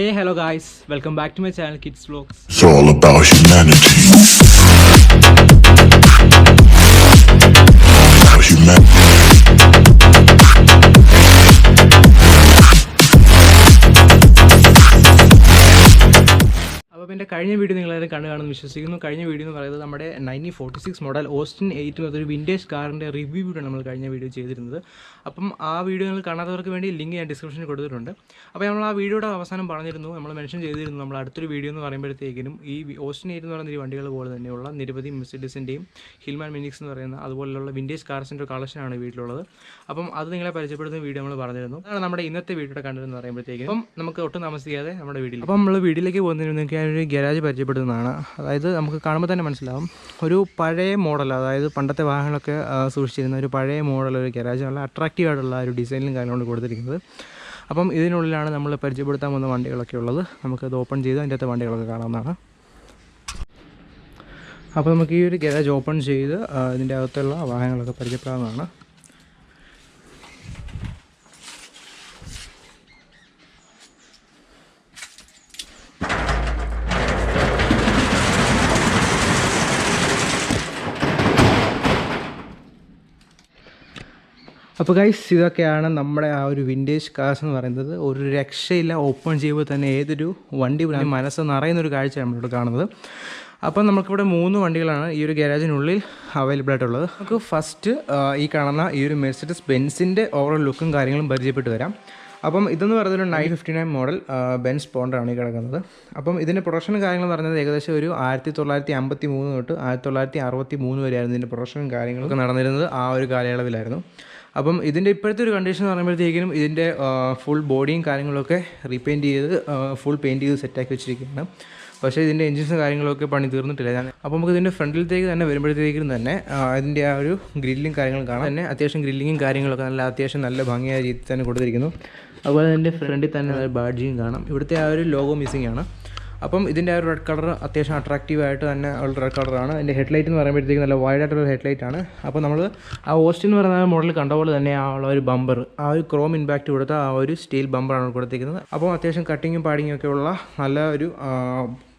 Hey, hello guys, welcome back to my channel Kids Vlogs. It's all about humanity. കഴിഞ്ഞ video നിങ്ങളെല്ലാവരും കണ്ടു കാണുമെന്ന് വിശ്വസിക്കുന്നു. കഴിഞ്ഞ വീഡിയോ എന്ന് പറയുന്നത് നമ്മുടെ nineteen forty six model Austin eight എന്നൊരു വിന്റേജ് കാറിന്റെ റിവ്യൂ വീഡിയോ നമ്മൾ കഴിഞ്ഞ വീഡിയോ ചെയ്തിരുന്നത്. അപ്പം ആ വീഡിയോ നിങ്ങൾ കാണാത്തവർക്ക് വേണ്ടി ലിങ്ക് ഞാൻ ഡിസ്ക്രിപ്ഷനിൽ കൊടുത്തിട്ടുണ്ട്. അപ്പോൾ നമ്മൾ ആ വീഡിയോയുടെ അവസാനം പറഞ്ഞിരുന്നു നമ്മൾ മെൻഷൻ ചെയ്തിരുന്നു നമ്മൾ അടുത്തൊരു വീഡിയോ എന്ന് പറയുമ്പോഴത്തേക്കിനും ഈ ഓസ്റ്റിൻ എയ്റ്റ് എന്ന് പറയുന്ന ഈ വണ്ടികൾ പോലെ തന്നെയുള്ള നിരവധി മിസ്സിഡിസിന്റെയും ഹിൽമാൻ മിനിക്സ് എന്ന് പറയുന്ന അതുപോലെയുള്ള വിന്റേജ് കാർസിന്റെ കളക്ഷനാണ് വീട്ടിലുള്ളത്. അപ്പം അത് നിങ്ങളെ പരിചയപ്പെടുത്തുന്ന വീഡിയോ നമ്മൾ പറഞ്ഞിരുന്നു. അതാണ് നമ്മുടെ ഇന്നത്തെ വീഡിയോയുടെ കണ്ടതെന്ന് പറയുമ്പോഴത്തേക്കും അപ്പം നമുക്ക് ഒട്ടും താമസിക്കാതെ നമ്മുടെ വീട്ടിൽ അപ്പം നമ്മൾ വീട്ടിലേക്ക് പോകുന്നതിന് നിങ്ങൾക്ക് ഞാനൊരു ഗരാജ് പരിചയപ്പെടുന്നതാണ്. അതായത് നമുക്ക് കാണുമ്പോൾ തന്നെ മനസ്സിലാവും. ഒരു പഴയ മോഡൽ അതായത് പണ്ടത്തെ വാഹനങ്ങളൊക്കെ സൂക്ഷിച്ചിരുന്ന ഒരു പഴയ മോഡൽ ഒരു ഗരാജ് നല്ല അട്രാക്റ്റീവ് ആയിട്ടുള്ള ഒരു ഡിസൈനിലും കാര്യങ്ങളും കൊടുത്തിരിക്കുന്നത്. അപ്പം ഇതിനുള്ളിലാണ് നമ്മൾ പരിചയപ്പെടുത്താൻ വന്ന വണ്ടികളൊക്കെ ഉള്ളത്. നമുക്കത് ഓപ്പൺ ചെയ്ത് അതിന്റെ അകത്തെ വണ്ടികളൊക്കെ കാണാവുന്നതാണ്. അപ്പോൾ നമുക്ക് ഈ ഒരു ഗരാജ് ഓപ്പൺ ചെയ്ത് ഇതിന്റെ അകത്തുള്ള വാഹനങ്ങളൊക്കെ പരിചയപ്പെടാവുന്നതാണ്. അപ്പോൾ ഗൈസ് ഇതൊക്കെയാണ് നമ്മുടെ ആ ഒരു വിന്റേജ് കാസ് എന്ന് പറയുന്നത്. ഒരു രക്ഷയില്ല ഓപ്പൺ ചെയ്യുമ്പോൾ തന്നെ ഏതൊരു വണ്ടി മനസ്സ് നിറയുന്ന ഒരു കാഴ്ചയാണ് നമ്മളിവിടെ കാണുന്നത്. അപ്പം നമുക്കിവിടെ മൂന്ന് വണ്ടികളാണ് ഈ ഒരു ഗാരേജിനുള്ളിൽ അവൈലബിൾ ആയിട്ടുള്ളത്. നമുക്ക് ഫസ്റ്റ് ഈ കാണുന്ന ഈ ഒരു മെഴ്സിഡസ് ബെൻസിന്റെ ഓവറോൾ ലുക്കും കാര്യങ്ങളും പരിചയപ്പെട്ട് വരാം അപ്പം ഇതെന്ന് പറയുന്നത് nine fifty nine model Benz പോണ്ടാണ് ഈ കിടക്കുന്നത്. അപ്പം ഇതിന്റെ പ്രൊഡക്ഷൻ കാര്യങ്ങൾ പറയുന്നത് ഏകദേശം ഒരു ആയിരത്തി തൊള്ളായിരത്തി അമ്പത്തി മൂന്ന് തൊട്ട് ആയിരത്തി തൊള്ളായിരത്തി അറുപത്തി മൂന്ന് വരെയായിരുന്നു ഇതിന്റെ പ്രൊഡക്ഷനും കാര്യങ്ങളൊക്കെ നടന്നിരുന്നത് ആ ഒരു കാലയളവിലായിരുന്നു. അപ്പം ഇതിന്റെ ഇപ്പോഴത്തെ ഒരു കണ്ടീഷൻ എന്ന് പറയുമ്പോഴത്തേക്കിനും ഇതിന്റെ ഫുൾ ബോഡിയും കാര്യങ്ങളൊക്കെ റീപെയിന്റ് ചെയ്ത് ഫുൾ പെയിന്റ് ചെയ്ത് സെറ്റാക്കി വെച്ചിരിക്കുകയാണ്. പക്ഷേ ഇതിന്റെ എഞ്ചിൻസും കാര്യങ്ങളൊക്കെ പണി തീർന്നിട്ടില്ല. ഞാൻ അപ്പോൾ നമുക്ക് ഇതിന്റെ ഫ്രണ്ടിലത്തേക്ക് തന്നെ വരുമ്പോഴത്തേക്കും തന്നെ അതിന്റെ ആ ഒരു ഗ്രില്ലും കാര്യങ്ങളും കാണാം. തന്നെ അത്യാവശ്യം ഗ്രില്ലിങ്ങും കാര്യങ്ങളൊക്കെ നല്ല അത്യാവശ്യം നല്ല ഭംഗിയായ രീതിയിൽ തന്നെ കൊടുത്തിരിക്കുന്നു. അതുപോലെ ഇതിന്റെ ഫ്രണ്ടിൽ തന്നെ നല്ല ബാഡ്ജിയും കാണാം. ഇവിടുത്തെ ആ ഒരു ലോഗോ മിസ്സിംഗ് ആണ്. അപ്പം ഇതിന്റെ ഒരു റെഡ് കളർ അത്യാവശ്യം അട്രാക്റ്റീവ് ആയിട്ട് തന്നെ ഉള്ള റെഡ് കളറാണ് അതിന്റെ ഹെഡ്ലൈറ്റ് എന്ന് പറയുമ്പോഴത്തേക്കും നല്ല വൈഡ് ആയിട്ടുള്ള ഹെഡ്ലൈറ്റ് ആണ്. അപ്പോൾ നമ്മൾ ആ ഓസ്റ്റിൻ എന്ന് പറയുന്ന മോഡൽ കണ്ട പോലെ തന്നെ ആ ഉള്ള ഒരു ബമ്പർ ആ ഒരു ക്രോം ഇമ്പാക്റ്റ് കൊടുത്ത ആ ഒരു സ്റ്റീൽ ബമ്പറാണ് കൊടുത്തിരിക്കുന്നത്. അപ്പോൾ അത്യാവശ്യം കട്ടിങ്ങും പാഡിങ്ങും ഒക്കെ ഉള്ള നല്ല ഒരു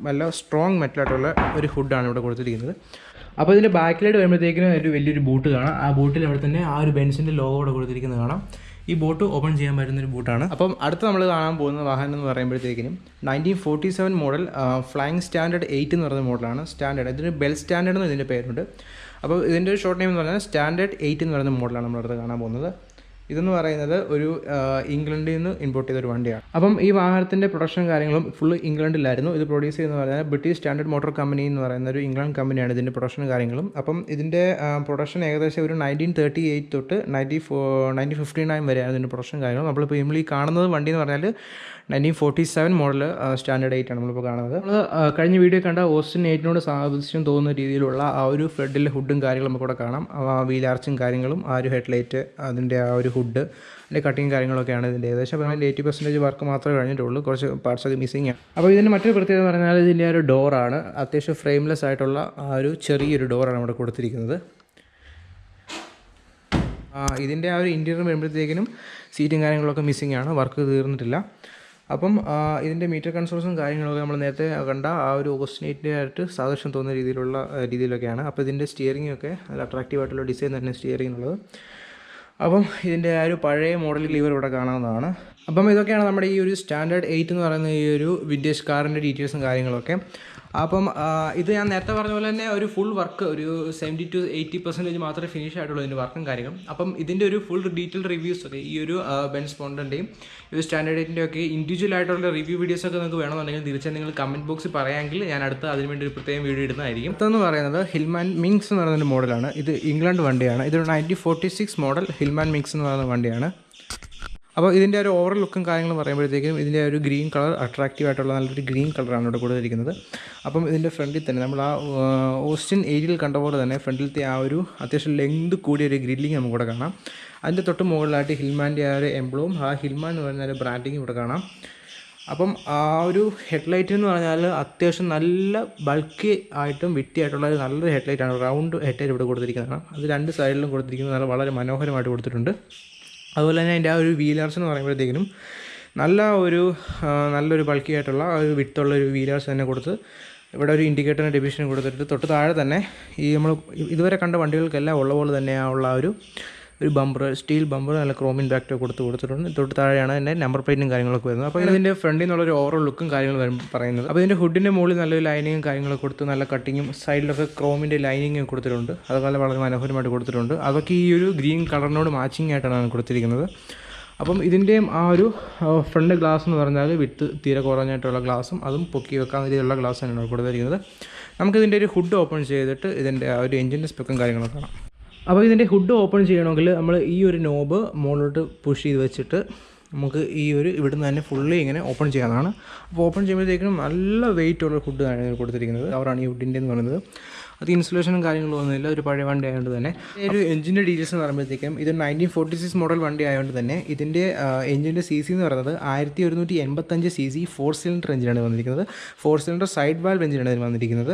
നല്ല സ്ട്രോങ് മെറ്റലായിട്ടുള്ള ഒരു ഫുഡാണ് ഇവിടെ കൊടുത്തിരിക്കുന്നത്. അപ്പോൾ ഇതിന്റെ ബാക്കിലായിട്ട് വരുമ്പോഴത്തേക്കിനും ഒരു വലിയൊരു ബൂട്ട് കാണാം. ആ ബൂട്ടിൽ അവിടെ തന്നെ ആ ഒരു ബെൻസിന്റെ ലോഗോ ഇവിടെ കൊടുത്തിരിക്കുന്നത് കാണാം. ഈ ബോട്ട് ഓപ്പൺ ചെയ്യാൻ പറ്റുന്ന ഒരു ബോട്ടാണ്. അപ്പം അടുത്ത് നമ്മൾ കാണാൻ പോകുന്ന വാഹനം എന്ന് പറയുമ്പോഴത്തേക്കിനും nineteen forty seven model flying standard eight എന്ന് പറയുന്ന മോഡലാണ് സ്റ്റാൻഡേർഡ് ഇതിന് ബെൽ സ്റ്റാൻഡേർഡ് എന്ന് ഇതിന്റെ പേരുണ്ട്. അപ്പോൾ ഇതിന്റെ ഒരു ഷോർട്ട് നെയിം എന്ന് പറഞ്ഞാൽ സ്റ്റാൻഡേർഡ് എയ്റ്റ് എന്ന് പറയുന്ന മോഡലാണ് നമ്മളടുത്ത് കാണാൻ പോകുന്നത്. ഇതെന്ന് പറയുന്നത് ഒരു ഇംഗ്ലണ്ടിൽ നിന്ന് ഇമ്പോർട്ട് ചെയ്ത ഒരു വണ്ടിയാണ്. അപ്പം ഈ വാഹനത്തിന്റെ പ്രൊഡക്ഷൻ കാര്യങ്ങളും ഫുൾ ഇംഗ്ലണ്ടിലായിരുന്നു. ഇത് പ്രൊഡ്യൂസ് ചെയ്യുന്നത് പറഞ്ഞാൽ ബ്രിട്ടീഷ് സ്റ്റാൻഡേർഡ് മോട്ടോർ കമ്പനി എന്ന് പറയുന്ന ഒരു ഇംഗ്ലണ്ട് കമ്പനിയാണ് ഇതിന്റെ പ്രൊഡക്ഷൻ കാര്യങ്ങളും. അപ്പം ഇതിന്റെ പ്രൊഡക്ഷൻ ഏകദേശം ഒരു നയന്റീൻ തേർട്ടി എയ്റ്റ് തൊട്ട് ninety four nineteen fifty nine വരെയാണ് ഇതിന്റെ പ്രൊഡക്ഷൻ കാര്യങ്ങൾ നമ്മളിപ്പോൾ നമ്മൾ ഈ കാണുന്നത് വണ്ടി എന്ന് പറഞ്ഞാൽ nineteen forty seven model standard eight ആണ് നമ്മളിപ്പോൾ കാണുന്നത്. നമ്മൾ കഴിഞ്ഞ വീഡിയോ കണ്ട ഓസ്റ്റിൻ എയ്റ്റിനോട് സാദൃശ്യം തോന്നുന്ന രീതിയിലുള്ള ആ ഒരു ഫ്ലഡിലെ ഹുഡും കാര്യങ്ങളും നമുക്കിവിടെ കാണാം. ആ വീലാർച്ചും കാര്യങ്ങളും ആ ഒരു ഹെഡ്ലൈറ്റ് അതിന്റെ ആ ഒരു ഹുഡ് അതിന്റെ കട്ടിങ് കാര്യങ്ങളൊക്കെയാണ് ഇതിന്റെ ഏകദേശം അതിന്റെ എയ്റ്റി പെർസെന്റേജ് വർക്ക് മാത്രമേ കഴിഞ്ഞിട്ടുള്ളൂ. കുറച്ച് പാർട്സ് ഒക്കെ മിസ്സിംഗ് ആണ്. അപ്പോൾ ഇതിന്റെ മറ്റൊരു പ്രത്യേകത എന്ന് പറഞ്ഞാൽ ഇതിന്റെ ഒരു ഡോറാണ് അത്യാവശ്യം ഫ്രെയിംലെസ് ആയിട്ടുള്ള ആ ഒരു ചെറിയൊരു ഡോറാണ് ഇവിടെ കൊടുത്തിരിക്കുന്നത്. ഇതിന്റെ ആ ഒരു ഇന്റീരിയർ വരുമ്പോഴത്തേക്കിനും സീറ്റും കാര്യങ്ങളൊക്കെ മിസ്സിംഗ് ആണ്. വർക്ക് തീർന്നിട്ടില്ല. അപ്പം ഇതിന്റെ മീറ്റർ കൺസോൾസും കാര്യങ്ങളൊക്കെ നമ്മൾ നേരത്തെ കണ്ട ആ ഒരു ഓസ്റ്റിനേറ്റിന്റെ ആയിട്ട് സാദൃശ്യം തോന്നുന്ന രീതിയിലുള്ള രീതിയിലൊക്കെയാണ്. അപ്പോൾ ഇതിന്റെ സ്റ്റിയറിംഗ് ഒക്കെ നല്ല അട്രാക്റ്റീവ് ആയിട്ടുള്ള ഡിസൈൻ തന്നെ സ്റ്റിയറിംഗ് ഉള്ളത്. അപ്പം ഇതിന്റെ ആ ഒരു പഴയ മോഡൽ ഇവർ ഇവിടെ കാണാവുന്നതാണ്. അപ്പം ഇതൊക്കെയാണ് നമ്മുടെ ഈ ഒരു സ്റ്റാൻഡേർഡ് എയ്റ്റ് എന്ന് പറയുന്ന ഈ ഒരു വിന്റേജ് കാറിന്റെ ഡീറ്റെയിൽസും കാര്യങ്ങളൊക്കെ. അപ്പം ഇത് ഞാൻ നേരത്തെ പറഞ്ഞ പോലെ തന്നെ ഒരു ഫുൾ വർക്ക് ഒരു സെവന്റി ടു എയ്റ്റി പെർസെന്റേജ് മാത്രമേ ഫിനിഷ് ആയിട്ടുള്ളൂ ഇതിന്റെ വർക്കും കാര്യങ്ങളും. അപ്പം ഇതിന്റെ ഒരു ഫുൾ ഡീറ്റെയിൽ റിവ്യൂസ് ഒക്കെ ഈ ഒരു ബെൻസ് പോണ്ടന്റെയും ഒരു സ്റ്റാൻഡേർഡിന്റെ ഒക്കെ ഇൻഡിവിജ്വൽ ആയിട്ടുള്ള റിവ്യൂ വീഡിയോസ് ഒക്കെ നിങ്ങൾക്ക് വേണമെന്നുണ്ടെങ്കിൽ തീർച്ചയായും നിങ്ങൾ കമന്റ് ബോക്സിൽ പറയാമെങ്കിൽ ഞാൻ അടുത്ത് അതിന് വേണ്ടി ഒരു പ്രത്യേകം വീഡിയോ ഇടുന്നതായിരിക്കും. അടുത്തെന്ന് പറയുന്നത് ഹിൽമാൻ മിങ്സ് എന്ന് പറയുന്ന മോഡലാണ് ഇത് ഇംഗ്ലണ്ട് വണ്ടിയാണ്. ഇതൊരു nineteen forty six model Hillman Minx എന്ന് പറയുന്ന വണ്ടിയാണ്. അപ്പോൾ ഇതിന്റെ ഒരു ഓവർ ലുക്കും കാര്യങ്ങളും പറയുമ്പോഴത്തേക്കും ഇതിന്റെ ഒരു ഗ്രീൻ കളർ അട്രാക്റ്റീവ് ആയിട്ടുള്ള നല്ലൊരു ഗ്രീൻ കളറാണ് ഇവിടെ കൊടുത്തിരിക്കുന്നത്. അപ്പം ഇതിന്റെ ഫ്രണ്ടിൽ തന്നെ നമ്മൾ ആ ഓസ്റ്റിൻ ഏരിയയിൽ കണ്ട പോലെ തന്നെ ഫ്രണ്ടിലത്തെ ആ ഒരു അത്യാവശ്യം ലെങ്ത് കൂടിയ ഒരു ഗ്രില്ലിങ് നമുക്കിവിടെ കാണാം. അതിന്റെ തൊട്ട് മുകളിലായിട്ട് ഹിൽമാന്റെ ആ ഒരു എംബ്ലവും ആ ഹിൽമാൻ എന്ന് പറയുന്ന ഒരു ബ്രാൻഡിങ് ഇവിടെ കാണാം. അപ്പം ആ ഒരു ഹെഡ്ലൈറ്റ് എന്ന് പറഞ്ഞാൽ അത്യാവശ്യം നല്ല ബൾക്കി ആയിട്ടും വിട്ടിയായിട്ടുള്ള ഒരു നല്ലൊരു ഹെഡ്ലൈറ്റാണ് റൗണ്ട് ഹെഡ്ലൈറ്റ് ഇവിടെ കൊടുത്തിരിക്കുന്നതാണ്. അത് രണ്ട് സൈഡിലും കൊടുത്തിരിക്കുന്നത് നല്ല വളരെ മനോഹരമായിട്ട് കൊടുത്തിട്ടുണ്ട്. അതുപോലെ തന്നെ അതിന്റെ ആ ഒരു വീലേഴ്സ് എന്ന് പറയുമ്പോഴത്തേക്കിനും നല്ല ഒരു നല്ലൊരു ബൾക്കി ആയിട്ടുള്ള ഒരു വിട്ടുള്ള ഒരു വീലേഴ്സ് തന്നെ കൊടുത്ത് ഇവിടെ ഒരു ഇൻഡിക്കേറ്ററിന് ഡിവിഷൻ കൊടുത്തിട്ട് തൊട്ട് താഴെ തന്നെ ഈ നമ്മൾ ഇതുവരെ കണ്ട വണ്ടികൾക്കെല്ലാം ഉള്ള പോലെ തന്നെ ആ ഉള്ള ഒരു ഒരു ബമ്പർ സ്റ്റീൽ ബമ്പർ നല്ല ക്രോമിൻ ബാക്ടോ കൊടുത്ത് കൊടുത്തിട്ടുണ്ട്. തൊട്ട് താഴെയാണ് അതിന്റെ നമ്പർ പ്ലേറ്റും കാര്യങ്ങളൊക്കെ വരുന്നത്. അപ്പോൾ ഇതിന്റെ ഫ്രണ്ടിൽ നിന്നുള്ളൊരു ഓവറോൾ ലുക്കും കാര്യങ്ങളും വരും പറയുന്നത്. അപ്പോൾ ഇതിന്റെ ഹുഡിന്റെ മുകളിൽ നല്ലൊരു ലൈനിങ്ങും കാര്യങ്ങളൊക്കെ കൊടുത്ത് നല്ല കട്ടിങ്ങും സൈഡിലൊക്കെ ക്രോമിന്റെ ലൈനിങ്ങും കൊടുത്തിട്ടുണ്ട്. അതുപോലെ വളരെ മനോഹരമായിട്ട് കൊടുത്തിട്ടുണ്ട്. അതൊക്കെ ഈ ഒരു ഗ്രീൻ കളറിനോട് മാച്ചിങ് ആയിട്ടാണ് കൊടുത്തിരിക്കുന്നത്. അപ്പം ഇതിന്റെയും ആ ഒരു ഫ്രണ്ട് ഗ്ലാസ് എന്ന് പറഞ്ഞാൽ വിത്ത് തീരെ കുറഞ്ഞായിട്ടുള്ള ഗ്ലാസും അതും പൊക്കി വെക്കാൻ രീതിയിലുള്ള ഗ്ലാസ് തന്നെയാണ് കൊടുത്തിരിക്കുന്നത്. നമുക്കിതിന്റെ ഒരു ഹുഡ് ഓപ്പൺ ചെയ്തിട്ട് ഇതിന്റെ ആ ഒരു എഞ്ചിന്റെ സ്പെക്കും കാര്യങ്ങളൊക്കെ കാണാം. അപ്പോൾ ഇതിന്റെ ഹുഡ് ഓപ്പൺ ചെയ്യണമെങ്കിൽ നമ്മൾ ഈ ഒരു നോബ് മുകളിലോട്ട് പുഷ് ചെയ്ത് വെച്ചിട്ട് നമുക്ക് ഈ ഒരു ഇവിടുന്ന് തന്നെ ഫുള്ളി ഇങ്ങനെ ഓപ്പൺ ചെയ്യാനാണ് അപ്പോൾ ഓപ്പൺ ചെയ്യുമ്പോഴത്തേക്കും നല്ല വെയിറ്റ് ഉള്ള ഹുഡ് ആണ് കൊടുത്തിരിക്കുന്നത്. അവരാണ് ഈ ഹുഡിന്റെ എന്ന് പറയുന്നത്. അത് ഇൻസുലേഷനും കാര്യങ്ങളും ഒന്നുമില്ല ഒരു പഴയ വണ്ടി ആയതുകൊണ്ട് തന്നെ. ഒരു എഞ്ചിന്റെ ഡീറ്റെയിൽസ് എന്ന് പറയുമ്പോഴത്തേക്കും ഇത് നയന്റീൻ ഫോർട്ടി സിക്സ് മോഡൽ വണ്ടി ആയതുകൊണ്ട് തന്നെ ഇതിന്റെ എഞ്ചിന്റെ സി സി എന്ന് പറയുന്നത് ആയിരത്തി ഒരുന്നൂറ്റി എൺപത്തഞ്ച് സി സി ഫോർ സിലിണ്ടർ എഞ്ചിനാണ് വന്നിരിക്കുന്നത്. ഫോർ സിലിണ്ടർ സൈഡ് വാൽവ് എഞ്ചിനാണ് ഇതിന് വന്നിരിക്കുന്നത്.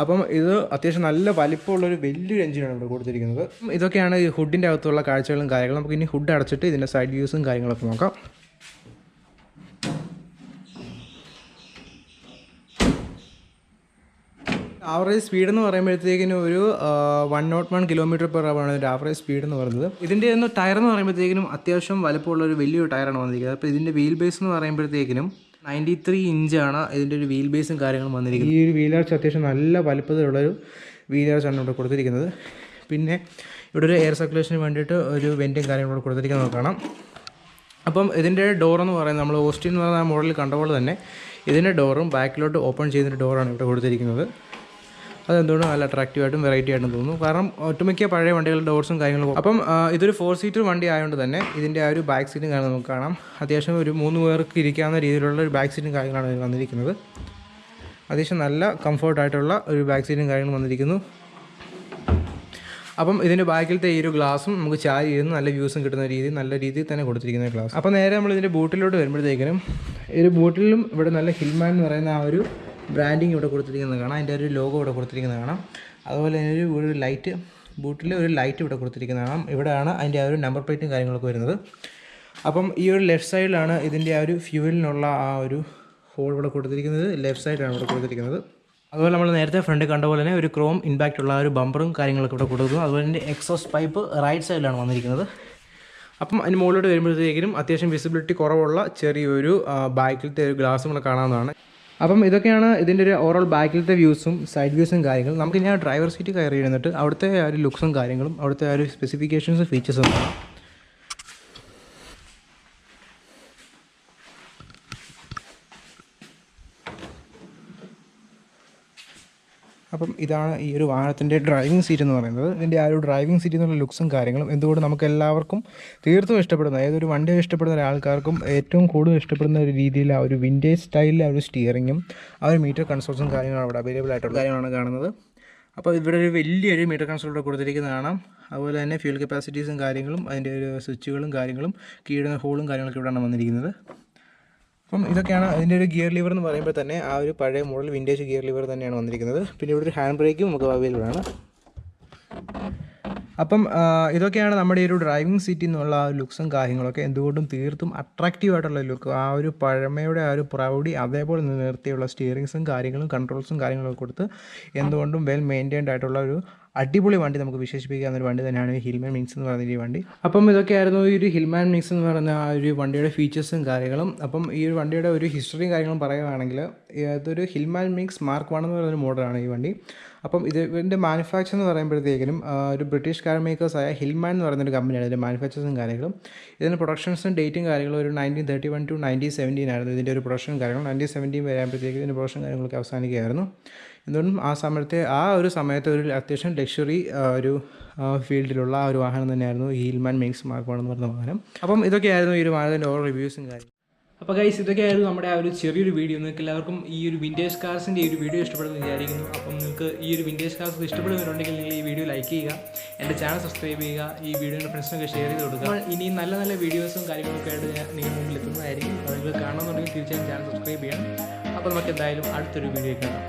അപ്പം ഇത് അത്യാവശ്യം നല്ല വലിപ്പമുള്ളൊരു വലിയൊരു എഞ്ചിനാണ് ഇവിടെ കൊടുത്തിരിക്കുന്നത്. ഇതൊക്കെയാണ് ഈ ഹുഡിന്റെ അകത്തുള്ള കാഴ്ചകളും കാര്യങ്ങളും. നമുക്ക് ഇനി ഹുഡ് അടച്ചിട്ട് ഇതിന്റെ സൈഡ് വ്യൂസും കാര്യങ്ങളൊക്കെ നോക്കാം. ആവറേജ് സ്പീഡ് എന്ന് പറയുമ്പോഴത്തേക്കിന് ഒരു one nought one kilometre per ആണ് ഇതിന്റെ ആവറേജ് സ്പീഡ് എന്ന് പറയുന്നത്. ഇതിന്റെ ഒന്ന് ടയർ എന്ന് പറയുമ്പോഴത്തേക്കിനും അത്യാവശ്യം വലുപ്പമുള്ള ഒരു വലിയൊരു ടയറാണ് വന്നിരിക്കുന്നത്. അപ്പോൾ ഇതിന്റെ വീൽ ബേസ് എന്ന് പറയുമ്പോഴത്തേക്കിനും നയന്റി ത്രീ ഇഞ്ചാണ് ഇതിന്റെ ഒരു വീൽ ബേസും കാര്യങ്ങളും വന്നിരിക്കുന്നത്. ഈ ഒരു വീലേഴ്സ് അത്യാവശ്യം നല്ല വലുപ്പത്തിലുള്ളൊരു വീലേഴ്സാണ് ഇവിടെ കൊടുത്തിരിക്കുന്നത്. പിന്നെ ഇവിടെ ഒരു എയർ സർക്കുലേഷന് വേണ്ടിയിട്ട് ഒരു വെന്റും കാര്യങ്ങളും കൊടുത്തിരിക്കുന്നത് കാണാം അപ്പം ഇതിന്റെ ഡോർ എന്ന് പറയുന്നത് നമ്മൾ ഓസ്റ്റിൻ എന്ന് പറയുന്ന മോഡലിൽ കണ്ട പോലെ തന്നെ ഇതിന്റെ ഡോറും ബാക്കിലോട്ട് ഓപ്പൺ ചെയ്യുന്ന ഡോറാണ് ഇവിടെ കൊടുത്തിരിക്കുന്നത്. അതെന്തുകൊണ്ട് നല്ല അട്രാക്റ്റീവായിട്ടും വെറൈറ്റി ആയിട്ടും തോന്നുന്നു. കാരണം ഒട്ടുമിക്ക പഴയ വണ്ടികളുടെ ഡോർസും കാര്യങ്ങളും അപ്പം ഇതൊരു ഫോർ സീറ്റർ വണ്ടി ആയതുകൊണ്ട് തന്നെ ഇതിന്റെ ആ ഒരു ബാക്ക് സീറ്റും കാര്യങ്ങളും നമുക്ക് കാണാം. അത്യാവശ്യം ഒരു മൂന്ന് പേർക്ക് ഇരിക്കാവുന്ന രീതിയിലുള്ള ഒരു ബാക്ക് സീറ്റും കാര്യങ്ങളാണ് ഇതിൽ വന്നിരിക്കുന്നത്. അത്യാവശ്യം നല്ല കംഫർട്ടായിട്ടുള്ള ഒരു ബാക്ക് സീറ്റും കാര്യങ്ങളും വന്നിരിക്കുന്നു. അപ്പം ഇതിന്റെ ബാക്കിലത്തെ ഈ ഒരു ഗ്ലാസും നമുക്ക് ചാരി ഇരുന്ന് നല്ല വ്യൂസും കിട്ടുന്ന രീതി നല്ല രീതിയിൽ തന്നെ കൊടുത്തിരിക്കുന്ന ഗ്ലാസ് അപ്പോൾ നേരെ നമ്മൾ ഇതിന്റെ ബൂട്ടിലോട്ട് വരുമ്പോഴത്തേക്കിനും ഈ ഒരു ബൂട്ടിലും ഇവിടെ നല്ല ഹിൽമാൻ എന്ന് പറയുന്ന ആ ഒരു ബ്രാൻഡിങ് ഇവിടെ കൊടുത്തിരിക്കുന്നത് കാണാം. അതിന്റെ ഒരു ലോഗോ ഇവിടെ കൊടുത്തിരിക്കുന്നത് കാണാം. അതുപോലെ തന്നെ ഒരു ഒരു ലൈറ്റ് ബൂട്ടിൽ ഒരു ലൈറ്റ് ഇവിടെ കൊടുത്തിരിക്കുന്നത് കാണാം. ഇവിടെയാണ് അതിന്റെ ആ ഒരു നമ്പർ പ്ലേറ്റും കാര്യങ്ങളൊക്കെ വരുന്നത്. അപ്പം ഈ ഒരു ലെഫ്റ്റ് സൈഡിലാണ് ഇതിന്റെ ആ ഒരു ഫ്യൂവലിനുള്ള ആ ഒരു ഹോൾ ഇവിടെ കൊടുത്തിരിക്കുന്നത്. ലെഫ്റ്റ് സൈഡിലാണ് ഇവിടെ കൊടുത്തിരിക്കുന്നത്. അതുപോലെ നമ്മൾ നേരത്തെ ഫ്രണ്ട് കണ്ട പോലെ തന്നെ ഒരു ക്രോം ഇമ്പാക്റ്റ് ഉള്ള ഒരു ബമ്പറും കാര്യങ്ങളൊക്കെ ഇവിടെ കൊടുക്കുന്നു. അതുപോലെ തന്നെ എക്സോസ് പൈപ്പ് റൈറ്റ് സൈഡിലാണ് വന്നിരിക്കുന്നത്. അപ്പം അതിന് മുകളിലോട്ട് വരുമ്പോഴത്തേക്കിനും അത്യാവശ്യം വിസിബിലിറ്റി കുറവുള്ള ചെറിയൊരു ബാക്കിലത്തെ ഒരു ഗ്ലാസ് നമ്മൾ കാണാവുന്നതാണ്. അപ്പം ഇതൊക്കെയാണ് ഇതിന്റെ ഒരു ഓവറോൾ ബാക്കിലത്തെ വ്യൂസും സൈഡ് വ്യൂസും കാര്യങ്ങളും നമുക്ക് ഞാൻ ഡ്രൈവർ സീറ്റ് കയറി ഇരുന്നിട്ട് അവിടുത്തെ ആ ഒരു ലുക്സും കാര്യങ്ങളും അവിടുത്തെ ആ ഒരു സ്പെസിഫിക്കേഷൻസും ഫീച്ചേഴ്സും അപ്പം ഇതാണ് ഈ ഒരു വാഹനത്തിന്റെ ഡ്രൈവിംഗ് സീറ്റ് എന്ന് പറയുന്നത്. ഇതിന്റെ ആ ഒരു ഡ്രൈവിംഗ് സീറ്റിൽ എന്നുള്ള ലുക്സും കാര്യങ്ങളും എന്തുകൊണ്ട് നമുക്ക് എല്ലാവർക്കും തീർത്തും ഇഷ്ടപ്പെടുന്ന ഏതൊരു വണ്ടി ഇഷ്ടപ്പെടുന്ന ഒരാൾക്കാർക്കും ഏറ്റവും കൂടുതൽ ഇഷ്ടപ്പെടുന്ന ഒരു രീതിയിൽ ആ ഒരു വിന്റേജ് സ്റ്റൈലിൽ ആ ഒരു സ്റ്റിയറിങ്ങും ആ ഒരു മീറ്റർ കൺസോൾസും കാര്യങ്ങളും അവിടെ അവൈലബിൾ ആയിട്ടുള്ള കാര്യമാണ് കാണുന്നത്. അപ്പോൾ ഇവിടെ ഒരു വലിയൊരു മീറ്റർ കൺസോൾ ഇവിടെ കാണാം. അതുപോലെ തന്നെ ഫ്യൂൽ കപ്പാസിറ്റീസും കാര്യങ്ങളും അതിന്റെ ഒരു സ്വിച്ചുകളും കാര്യങ്ങളും കീഴുന്ന ഹോളും കാര്യങ്ങളൊക്കെ ഇവിടെയാണ് വന്നിരിക്കുന്നത്. അപ്പം ഇതൊക്കെയാണ് അതിന്റെ ഒരു ഗിയർ ലിവർ എന്ന് പറയുമ്പോൾ തന്നെ ആ ഒരു പഴയ മോഡൽ വിന്റേജ് ഗിയർ ലിവർ തന്നെയാണ് വന്നിരിക്കുന്നത്. പിന്നെ ഇവിടെ ഒരു ഹാൻഡ് ബ്രേക്കും നമുക്ക് അവൈലബിൾ ആണ്. അപ്പം ഇതൊക്കെയാണ് നമ്മുടെ ഈ ഒരു ഡ്രൈവിംഗ് സീറ്റിൽ നിന്നുള്ള ആ ലുക്സും കാര്യങ്ങളൊക്കെ എന്തുകൊണ്ടും തീർത്തും അട്രാക്റ്റീവ് ആയിട്ടുള്ള ലുക്ക് ആ ഒരു പഴമയുടെ ആ ഒരു പ്രൗഡി അതേപോലെ നിർത്തിയുള്ള സ്റ്റിയറിങ്സും കാര്യങ്ങളും കൺട്രോൾസും കാര്യങ്ങളൊക്കെ കൊടുത്ത് എന്തുകൊണ്ടും വെൽ മെയിന്റൈൻഡ് ആയിട്ടുള്ള ഒരു അടിപൊളി വണ്ടി നമുക്ക് വിശേഷിപ്പിക്കാവുന്ന ഒരു വണ്ടി തന്നെയാണ് ഈ ഹിൽമാൻ മിക്സ് എന്ന് പറയുന്ന ഈ വണ്ടി. അപ്പം ഇതൊക്കെയായിരുന്നു ഈ ഒരു ഹിൽമാൻ മിക്സ് എന്ന് പറയുന്ന ആ ഒരു വണ്ടിയുടെ ഫീച്ചേഴ്സും കാര്യങ്ങളും. അപ്പം ഈ ഒരു വണ്ടിയുടെ ഒരു ഹിസ്റ്ററിയും കാര്യങ്ങളും പറയുകയാണെങ്കിൽ ഇതൊരു ഹിൽമാൻ മിക്സ് മാർക്ക് വൺ എന്ന് പറയുന്ന ഒരു മോഡലാണ് ഈ വണ്ടി. അപ്പം ഇത് ഇതിന്റെ മാനുഫാക്ചർ എന്ന് പറയുമ്പോഴത്തേക്കിനും ഒരു ബ്രിട്ടീഷ് കാർ മേക്കേഴ്സായ ഹിൽമാൻ എന്ന് പറയുന്നൊരു കമ്പനിയാണ് ഇതിന്റെ മാനുഫാക്ചേഴ്സും കാര്യങ്ങളും ഇതിന്റെ പ്രൊഡക്ഷൻസും ഡേറ്റും കാര്യങ്ങളും ഒരു nineteen thirty one to nineteen seventeen ആയിരുന്നു ഇതിന്റെ ഒരു പ്രൊഡക്ഷൻ കാര്യങ്ങൾ നയന്റീൻ സെവന്റീൻ വരുമ്പോഴത്തേക്കും ഇതിന്റെ പ്രൊഡക്ഷൻ കാര്യങ്ങളൊക്കെ അവസാനിക്കുകയായിരുന്നു. എന്തുകൊണ്ടും ആ സമയത്തെ ആ ഒരു സമയത്ത് ഒരു അത്യാവശ്യം ലക്ഷറി ഒരു ഫീൽഡിലുള്ള ആ ഒരു വാഹനം തന്നെയായിരുന്നു ഹിൽമാൻ മേക്സ് മാർക്ക് എന്ന് പറയുന്ന വാഹനം. അപ്പം ഇതൊക്കെയായിരുന്നു ഈ ഒരു വാഹനത്തിന്റെ ഓരോ റിവ്യൂസും കാര്യം അപ്പോൾ ഗൈസ് ഇതൊക്കെയായിരുന്നു നമ്മുടെ ആ ഒരു ചെറിയൊരു വീഡിയോ നിങ്ങൾക്ക് എല്ലാവർക്കും ഈ ഒരു വിന്റേജ് കാർസിന്റെ ഈ ഒരു വീഡിയോ ഇഷ്ടപ്പെടുമെന്ന് വിചാരിക്കുന്നു. അപ്പം നിങ്ങൾക്ക് ഈ ഒരു വിന്റേജ് കാർസ് ഇഷ്ടപ്പെടുന്നവരുണ്ടെങ്കിൽ നിങ്ങൾ ഈ വീഡിയോ ലൈക്ക് ചെയ്യുക. എന്റെ ചാനൽ സബ്സ്ക്രൈബ് ചെയ്യുക. ഈ വീഡിയോയുടെ ഫ്രണ്ട്സിനൊക്കെ ഷെയർ ചെയ്ത് കൊടുക്കുക. ഇനി നല്ല നല്ല വീഡിയോസും കാര്യങ്ങളൊക്കെ ആയിട്ട് ഞാൻ നിങ്ങളുടെ മുമ്പിൽ എത്തുന്നതായിരിക്കും. നിങ്ങൾ കാണണമെന്നുണ്ടെങ്കിൽ തീർച്ചയായും ചാനൽ സബ്സ്ക്രൈബ് ചെയ്യണം. അപ്പോൾ നമുക്ക് എന്തായാലും അടുത്തൊരു വീഡിയോ കാണാം.